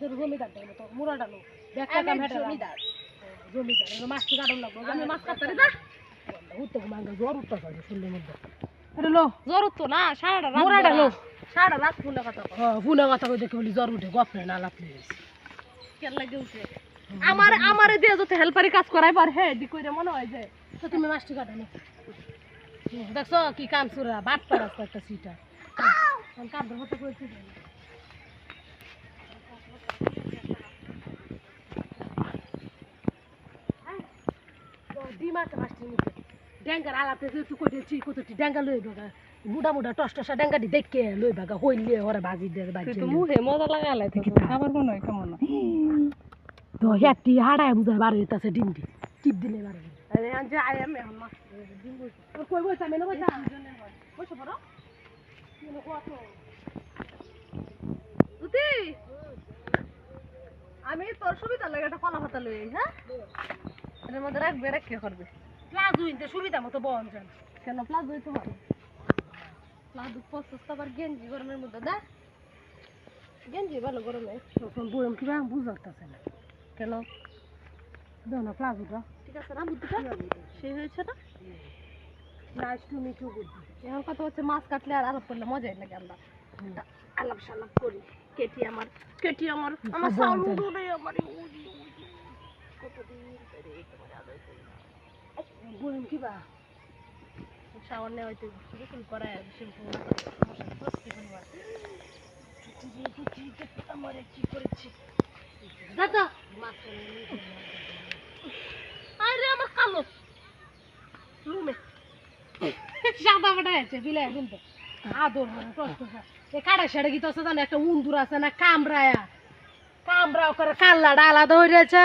জমিদার দেয় তো মুরাটা লো ব্যাগটা কাম হেটা জমিদার। জমিদার মাছ কি কাটন লাগবে? আমি মাছ কাটতে না উঠতে মাঙ্গা জ্বর উঠতে পারে শুনলে মধ্যে। আরে লো জ্বর তো না সারাটা রাত মুরাটা লো। সারাটা রাত ফোনে কথা হ্যাঁ ফুনা কথা কই দেখে বলি জ্বর উঠে গপরে না লাপলে কেন লাগে উঠে? আমার আমারে দিয়ে যত হেল্পারি কাজ করাই পার হে দি কইরে মনে হয় যে তো তুমি মাছটি কাটানো দেখছ কি কাম সুরা বাট পারাস একটা সিটা। কাপড় কইছি ডিম আছে মাছটি নিতে ড্যাঙ্গার যে তুই কইতেছি কতটি ড্যাঙ্গা লই বাগা মুডা মুডা টস টসা ড্যাঙ্গাটি দেখকে লই বাগা হইলে ওরা বাজি দিয়ে বাজি মুখে মজা লাগালাই তো খাবার মনে হয় কেমন তো হেপটি হাড়ায় বুঝায় বার হইতাছে ডিমটি টিপ দিলে বার আরে আনছে আই এম এখন মাছ দিন বই তোর কই বইতা মেনে বইতা বসে পড়ো। উতি! আমি তোর সুবিধা লাগে একটা কলা পাতা লই আই, হ্যাঁ? এর মধ্যে রাখবে রাখে করবে। প্লাজো ইনতে সুবিধা মতো বহন যান কেন প্লাজো হইতে পারে? প্লাজো পছস্ত আবার গেঞ্জি গরমের মধ্যে দা। গেঞ্জি ভালো গরমে। তখন বইম কিবা বুঝাতেছে না। কেন? দাও না প্লাজোটা। ঠিক আছে না বুদ্ধিটা? সেই হয়েছে না? নাইস টু মিট ইউ বুদ্ধি। এখন কথা হচ্ছে মাছ কাটলে আর আলাপ করলে মজাই লাগে আমরা। আলাপ সালাপ করি। কেটি আমার কেটি আমার। আমার সাউন্ড। কতদিন ধরে তোমার আদর করি। বইম কিবা শাওয়ার নেওয়া হইতে গোসল করায় শ্যাম্পু আমার কি করেছি দাদা! আরে আমার কালো! রুমে। সাদা বাটা আছে বিলাই কিন্তু আদর মানে কষ্ট এ কাটা সেটা কি তোর জানো একটা উন্দুর আছে না কামড়ায়া কামড়াও করে কাল্লাটা আলাদা হয়ে যাচ্ছে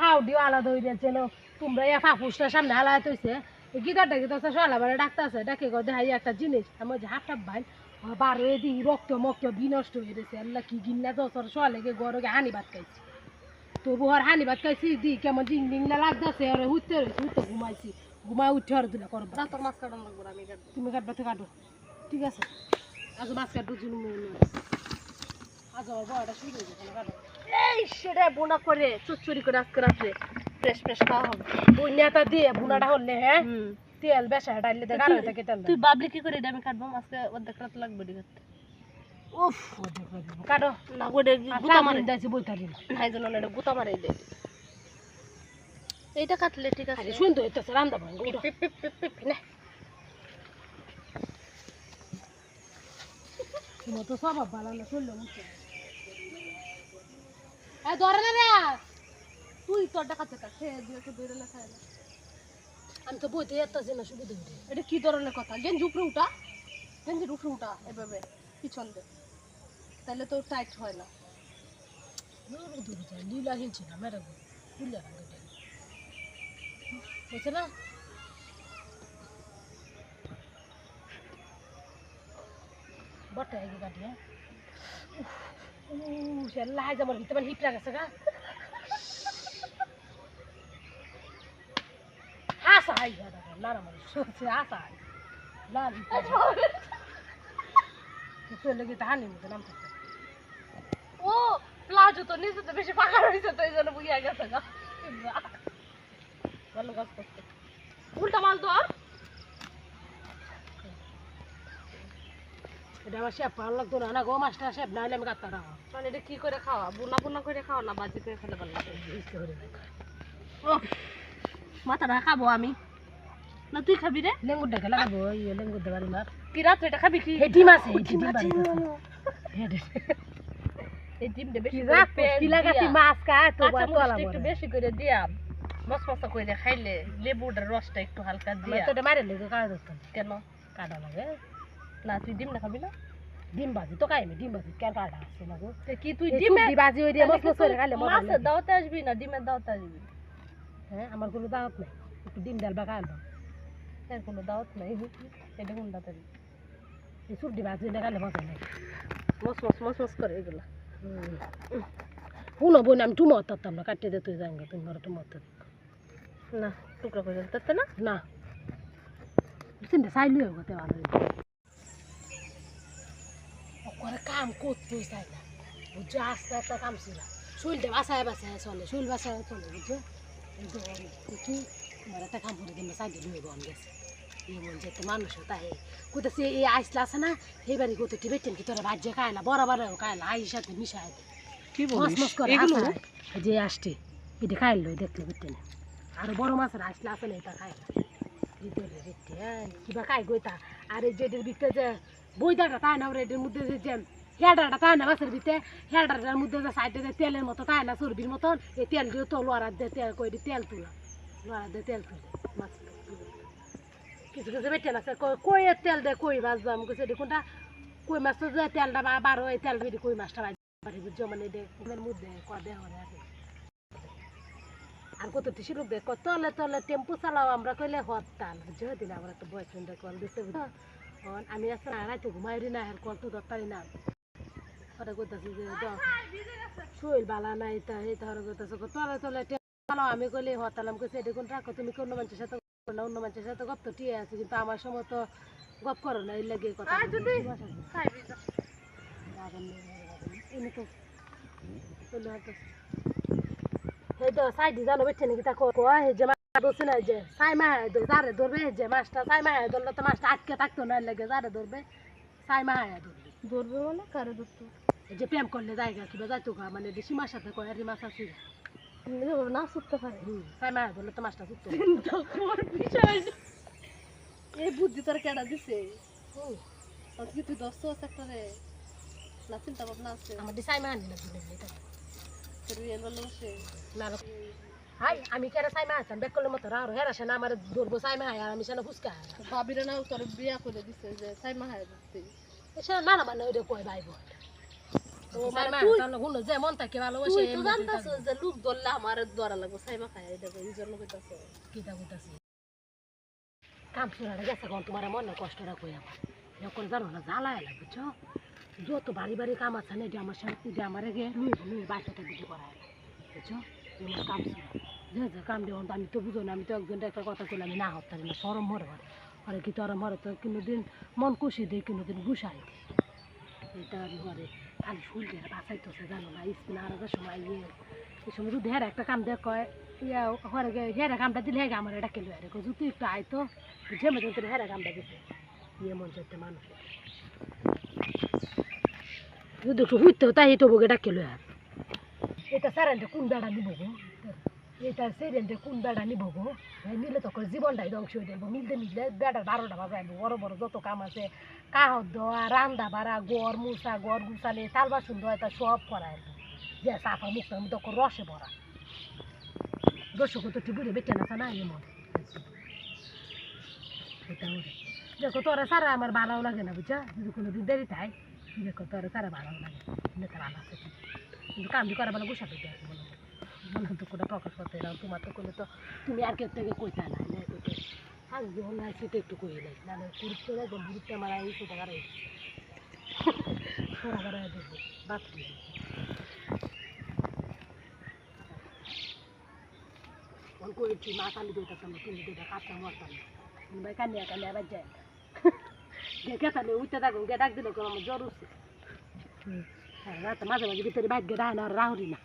হাউডিও আলাদা হয়ে যাচ্ছে তোমরা এ ফাফুসটা সামনে হালা হইছে গিটারটা কি তোর সলা বারে ডাক্তার আছে? ডাকে গো দেখাই একটা জিনিস আমার যে হাতটা বাইন বার হয়ে দিই রক্ত মক্ত বিনষ্ট হয়ে গেছে। আল্লাহ কি গিন্না দশর সলে গে গরগে হানি ভাত খাইছি। তবু আর হানি ভাত খাইছি দি কেমন জিং জিং না লাগতেছে আর উঠতে রয়েছে উঠতে ঘুমাইছি। ঘুমাই উঠে আর দিলা করব তোর মাছ কাটানো লাগবো আমি কাটবো। তুমি কাটবা তো কাটো। ঠিক আছে? আজ মাছ কাটবো জন্য আজ আমার বড়টা শুরু হয়ে গেছে কাটো। এই সেটা বোনা করে চুচুরি করে আজকে রাত্রে। ফ্রেশ ফ্রেশ খাওয়া হবে। বন্যাটা দিয়ে বুনাটা হলে হ্যাঁ? হুম। তেল বেসা ডাইলে তো গাড়ি থেকে তেল তুই বাবলি কি করে এটা আমি কাটবো? আজকে অর্ধেক রাত লাগবে ঠিক আছে। উফ কাটো। না ওটা গুতা মারে দিয়েছি বইটা দিন হাই জন্য এটা গুতা মারে দে এইটা কাটলে ঠিক আছে। আরে শুনতে হইতেছে রান্দা ভাঙ পিপ পিপ পিপ পিপ নে। তোমার তো স্বভাব ভালো না চলল মুখে এই ধরে না রে। তুই তোর টাকা থেকে খেয়ে দিয়ে একটু বেরো না খায় না। আমি তো বইতে যেতেছি না সুবিধা হইতে এটা কি ধরনের কথা? গেঞ্জি উপরে উঠা। গেঞ্জির উপরে উঠা এভাবে পিছন দে তাহলে তো টাইট হয় না। লীলা হিলছে না মেরে লীলা বুঝছে না বটে কাটি হ্যাঁ উহ, সে লাই যাবার ভিতরে মানে হিপরা গেছে গা হাসা হাই লারা সে হাসা হাই। লাল চলে গিয়ে হানি মতো নাম ও প্লাজো তো নিচে তো বেশি পাকা রয়েছে তো এই জন্য বুঝিয়া গেছে গা। ভালো কাজ করতে উল্টা মাল তো আর। এটা আমার শেপ ভালো লাগতো না। না গো মাছটা শেপ না হলে আমি কাটতে রাখা মানে এটা কি করে খাওয়া? বুনা বুনা করে খাওয়া না বাজি করে খেলে ভালো লাগে? মাথাটা খাব আমি। না তুই খাবি রে। লেঙ্গুর ডেকে লাগাবো ইয়ে লেঙ্গুর দেবারি মার কি রাত্রে এটা খাবি কি? ডিম আছে ডিম এই ডিমটা বেশি কি লাগাতি মাছ কা তো একটু বেশি করে দিয়া। মশমশা করে খাইলে লেবুটার রসটা একটু হালকা দিয়া। তো এটা মারে লেগে কাটা ধরতাম কেন? কাটা লাগে। না তুই ডিম না খাবি না? ডিম বাজি তো খাইনি ডিম বাজি কেন কাটা আছে না গো কি তুই ডিমে বাজি ওই দিয়ে মস মস করে খাইলে মাছের লাগে। দাওয়াতে আসবি না ডিমের দাওয়াতে আসবি? হ্যাঁ আমার কোনো দাওয়াত নাই একটু ডিম ডাল বা খাইলাম এর কোনো দাওয়াত নাই এটা কোন শুকনি বাজি ওই দিয়ে খাইলে মজা লাগে মস মস মস মস করে এগুলা শুনো বোন আমি টুমো হতাম না কাটিয়ে দে তুই যাঙ্গা তুমি ঘরে টুমো হতে না টুকরা করে দিতে না না চিন্তা চাইলে হতে ভালো করে কাম করতে চাই না বুঝছ আস্তে একটা কাম ছিল শরীরটা বাসায় বাসায় চলে শরীর বাসায় চলে বুঝছ কি তোমার একটা কাম করে দিন সাইডে লুয়ে বন গেছে মন যে তো মানুষ তাই কোথাছে এই আইসলা আছে না সেই বাড়ি কোথাও কি বেটেন কি তোরা ভাজ্যে খায় না বরাবর খায় না আইস সাথে মিশায় কি মাছ মাছ করে যে আসছে এটি খাইলো দেখলে বেটেন আর বড় মাছের আসলে আছে না এটা খায় না কিবা খাই গইতা আর এই যে এটার ভিতরে যে বইদাটা তাই না ওর এটার মধ্যে যে যে হেডাটা তাই না মাছের ভিতরে, হেডাটার মধ্যে যে সাইডে যে তেলের মতো তাই না চর্বির মতন, এই তেল দিয়ে তো লোয়ার দিয়ে তেল কই তেল তুলা। লোয়ার দিয়ে তেল তুলে। মাছ। কিছু কিছু কই তেল দে, কই মাছ দাম কিছু কই মাছ তো যে তেলটা বা বারো এই তেল দিয়ে কই মাছটা বাড়ি বুঝছ? মানে এদের মধ্যে কদে হরে আছে আর কত টিসি লোক দেখ তলে তলে টেম্পু চালাও, আমরা কইলে হরতাল। বুঝছ? দিন আমার একটা বয়ফ্রেন্ডের কল দিতে আমি আসলে রাতে ঘুমাই না আর কল তো ধরতারি না। ওটা করতেছি যে শরীর বালা নাই তা এই তো হরে করতেছে তলে তলে আমি কইলে হরতাল আমি কইছি এটা কোন রাখো তুমি কোন মানুষের সাথে না? অন্য মানুষের সাথে গপ তো টিয়ে আছে কিন্তু আমার সময় তো গপ করো না এই লাগে কথা এমনি তো এই তো সাইডে জানো বেছে নাকি তা কয় যে ধরছে না যে সাই মা যারে ধরবে যে মাছটা সাই মা ধরলে তো মাছটা আটকে থাকতো না লাগে যারে ধরবে সাই মা ধরবে। ধরবে মানে? কারে ধরতো? যে প্রেম করলে জায়গা কিবা যাইতো গা মানে বেশি মাছ সাথে কয় আর মাছ আছে। না সুত্তে পারে। হুম সাই মা ধরলে তো মাছটা ছুটতো এই বুদ্ধি তোর কেডা দিছে? আর তুই দশ আছে একটা রে? না চিন্তা ভাবনা আছে। আমার দি সাই মা আনি না। হাই আমি কেন সাই মা আছেন বেক করলে মতো রাও হেরা সে না আমার ধরবো সাই মা আর আমি সেনা ফুসকা। ভাবিরে না তোর বিয়া করে দিছে যে সাই মাহায় ধরতে সে না না মানে ওইটা কয় ভাই বোন। ও সাই মানে মা তুই- তাহলে হুনো যে মন থাকে ভালোবাসে তুই তো এমনি জানতাছ থাকবে। যে লোক ধরলে আমার ধরা লাগবে। সাই মা খায় এটা এই জন্য কইতাছ। কিতা কইতাছি? কাম শুনাটা গেছে কোন তোমার মনে কষ্টটা কই আমার। এখন জানো না জ্বালা এলা বুঝছ? যত বাড়ি বাড়ি কাম আছে না এটা আমার সাথে আমার আগে নুই নুই বাসাটা দিতে করা বুঝছ? আমার কাম শুনা যে যে কাম দেওয়া আমি তো বুঝো না আমি তো একটা কথা আমি না হতে না সরম মরে কি মরে তো কোনোদিন মন খুশি দেয় কোনোদিন গুছাই দেয়। এটা ঘরে খালি ফুল দিয়ে বাঁচাইতেছে, জানো না? সময় ইয়ে এই সময় যদি একটা কাম দেখ কয়, ইয়া, ঘরে হেরা কামটা দিলে হেগে আমার এটা কেলো হেরে। তুই একটু আয় তো বুঝে মতো তোর হেরা কামটা দিছে। ইয়ে মন চাইতে মানুষ। যদি একটু হুইতে তাই তো বগে আর এটা স্যারেন্টে কোন বেড়া নিব এটা সেরেন্টে কোন বেড়া নিব গো? নিলে তো করে জীবনটাই ধ্বংস হয়ে যাব মিলতে মিললে বেড়া বারোটা বাজাইব বড় বড় যত কাম আছে, কাহত দেওয়া, রান্দা বাড়া, গড় মুসা গড় গুছালে তাল বাসন দেওয়া এটা সব করায় যে সাফা মুখটা আমি তখন রসে ভরা। দর্শক তো টিপুরে বেঁচে না না এমন। দেখো, তোরা সারা আমার ভালো লাগে না, বুঝছ? যদি কোনো দিন দেরি তাই দেখো, তোরা সারা ভালো লাগে কিন্তু কামটি করা ভালো গুছাতে দেয় বলো। মনে তো কোনো প্রকাশ করতে না, তোমার তো কোনো তো তুমি আর কেউ থেকে কইতা না না কইতে। আজ যখন আছে তো একটু কই লাই না গুরুত্ব লাগবে গুরুত্ব আমার এই সেটা কারে তোরা কারে দেবো বাপ ফোন করেছি মা কালি দুইটা সামনে তুমি দুইটা কাটতে মারতাম না। ভাই কান্দিয়া কান্দিয়া বাজ যায় গে তাহলে উঠতে থাকুন গে ডাক দিলে আমার জ্বর উঠছে। হ্যাঁ মাঝে মাঝে ভিতরে বাইক গে না, আর রাহুরি না।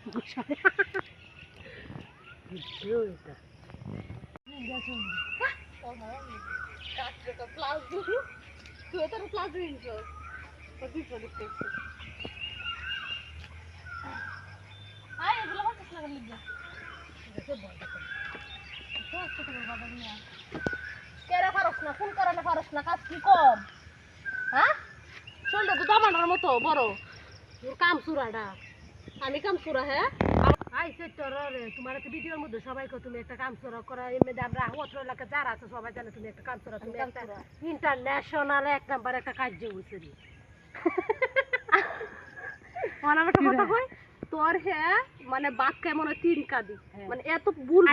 কেরা পারস না কোন কারণে পারস না কাজ কি কম হ্যাঁ শরীরটা তো দামানোর মতো বড় তোর কাম সুরাটা আমি কাম সুরা হ্যাঁ? তোর রে তোমার একটা ভিডিওর মধ্যে সবাইকে তুমি একটা কাম সুরা করা এমনি আমরা অত্র এলাকা যারা আছে সবাই জানে তুমি একটা কাম সুরা তুমি একটা ইন্টারন্যাশনাল এক নাম্বার একটা কার্য হয়েছে রে। মানে কথা কই? তোর তিন কাদি। হ্যাঁ। মানে এত ভুল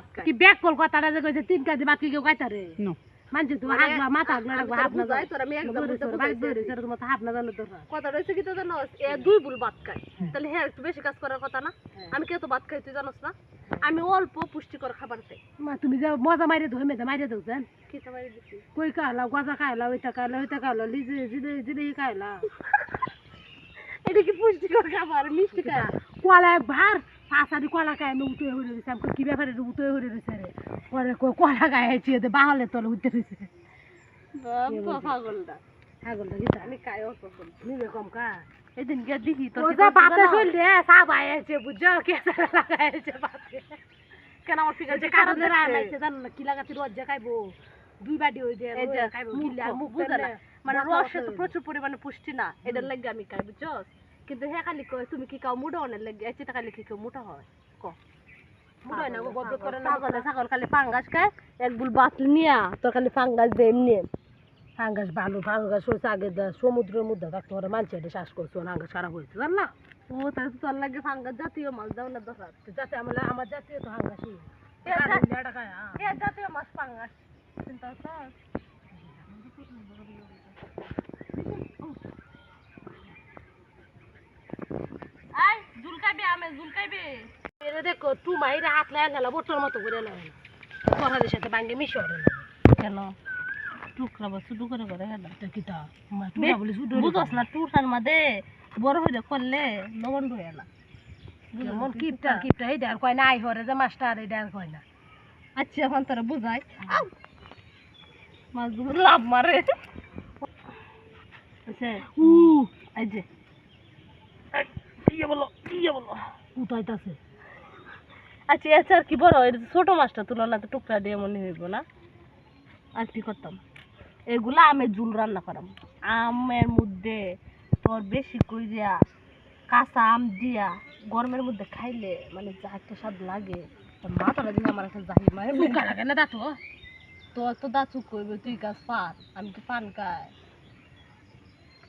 আচ্ছা। কি ব্যাক কল কথাটা যে কইছে তিন কাজি বাকি কেউ কাইতা রে? নো। মানছে তুমি মানে হাগলা মাথা আমি রাখবা তোর হাত না বুঝাই, তোর আমি একদম বুঝতে বুঝাইছি। তোমার হাত না জানো তোর কথা রয়েছে কি তো জানো এ দুই ভুল ভাত খায় তাহলে হ্যাঁ একটু বেশি কাজ করার কথা না। আমি কেউ তো ভাত খাই তুই জানোস না আমি অল্প পুষ্টিকর খাবার খাই মা তুমি যে মজা মাইরে ধরে মেদে মাইরে দাও জান কি কই খাইলা গজা খাইলা ওইটা খাইলা ওইটা খাইলা লিজে জিদে জিদে খাইলা এটা কি পুষ্টিকর খাবার মিষ্টি খায় কলা একবার পাশাদি কলা আমি উঠে হয়ে রয়েছে আমি কি ব্যাপারে উঠে হয়ে রয়েছে রে পরে কলা খাইছি এতে বাহলে তলে উঠতে রয়েছে ছাগলটা আমি। কম কা। এদিন গিয়ে দেখি? চল সাপ বুঝছ? লাগাইছে কেন আমার ফিগার যে কারণে রান্নাইছে জানো না কি লাগাতে রজ্জা খাইবো। দুই বাটি হই যে খাইবো মুখ বুঝে না। মানে রসে তো প্রচুর পরিমাণে পুষ্টি না এটার লাগে আমি খাই বুঝছ কিন্তু হ্যাঁ খালি কয় তুমি কি খাও মোটা অনেক লাগে? এসে খালি কি কেউ মোটা হয়? ক? হয় না, গব্বর করে না। ছাগলে ছাগল খালি পাঙ্গাস খায় এক বুল বাতলি নিয়া তোর খালি পাঙ্গাস দে এমনি ফাঙ্গাস ভালো ফাঙ্গাস হয়েছে আগে দা সমুদ্রের মধ্যে থাকতে পারে মানুষ এটা শ্বাস করছে ফাঙ্গাস খারাপ হয়েছে জান না? ও তাই তো তোর লাগে পাঙ্গাস জাতীয় মাছ দাও না দরকার তো যাতে আমার আমার জাতীয় তো। এ জাতীয় মাছ পাঙ্গাস চিন্তা করছ আই আমি জুলকাইবে এটা দেখো টু মাইরে হাত লাগে গেল বোটর মতো করে না করাদের সাথে বাঙ্গে মিশে না কেন? টুকরা বা শুধু করে করে হেলা তা? মা টুটা বলে শুধু বুঝস না টুটার মাঝে বড় হয়ে করলে লবণ হয়ে না। যেমন কিপটা? কিপটা? এই আর কয় না আই হরে যে মাস্টার এটা আর কয় না। আচ্ছা এখন তোরা বুঝাই। মাছ লাভ মারে। আচ্ছা। উ! যে। আচ্ছা আচ্ছা আর কি বড় ছোট মাছটা টুকরা দিয়ে মনে হইব না? আর কি করতাম? এগুলা আমের ঝুল রান্না করাম। আমের মধ্যে তোর বেশি কাঁচা আম দিয়া, গরমের মধ্যে খাইলে মানে যা একটা স্বাদ লাগে। মাথাটা দিয়ে আমার একটা জাহি মানে লাগে না দাঁতো তোর তো দাঁতু কইবে, তুই গাছ পান আমি তো পান খাই।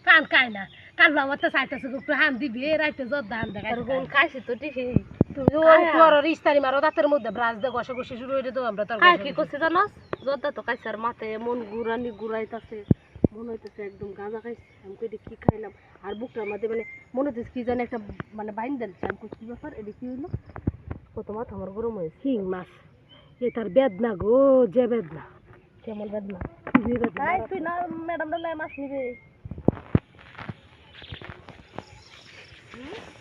পান খাই না। কাল আমার তো চাইতেছে একটু হান দিবি রাইতে জত ধান দেখাই গুণ খাইছি তো তুমি খায়া। ইস্তারি মারো দাঁতের মধ্যে ব্রাশ দিয়ে ঘষা ঘষি শুরু হয়ে তো আমরা তোর কি করছি জানাস জর্দা তো খাইছে আর মাথায় মন ঘুরানি ঘুরাইতাছে মনে হইতেছে একদম গাঁজা খাইছি। আমি কই কি খাইলাম? আর বুকটার মধ্যে মানে মনে হইতেছে কি জানি একটা মানে বাইন দেন আমি কই কি ব্যাপার? এটা কি হইল? কত মাথা আমার গরম হয়েছে। হিং মাছ। এ তার বেদনা গো যে বেদনা। কেমন বেদনা? তুই না ম্যাডাম মাছ নিবে। Hmm?